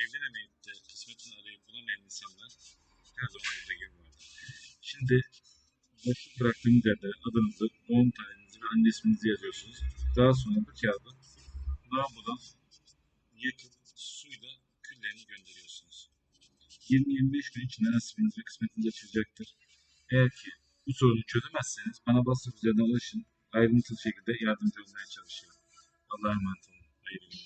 Evlenemeyip de kısmetini arayıp bulamayan insanlar her zaman burada gibi vardır. Şimdi boşluk bıraktığınız yerde adınızı, doğum tarihinizi ve anne isminizi yazıyorsunuz. Daha sonra bu kağıdı lavabodan yakıp suyla küllerini gönderiyorsunuz. 20-25 gün içinde nasibiniz ve kısmetiniz açılacaktır. Eğer ki bu sorunu çözemezseniz bana WhatsApp üzerinden ulaşın ayrıntılı şekilde yardımcı olmaya çalışıyorum. Allah'a emanet olun. Hayırlı günler.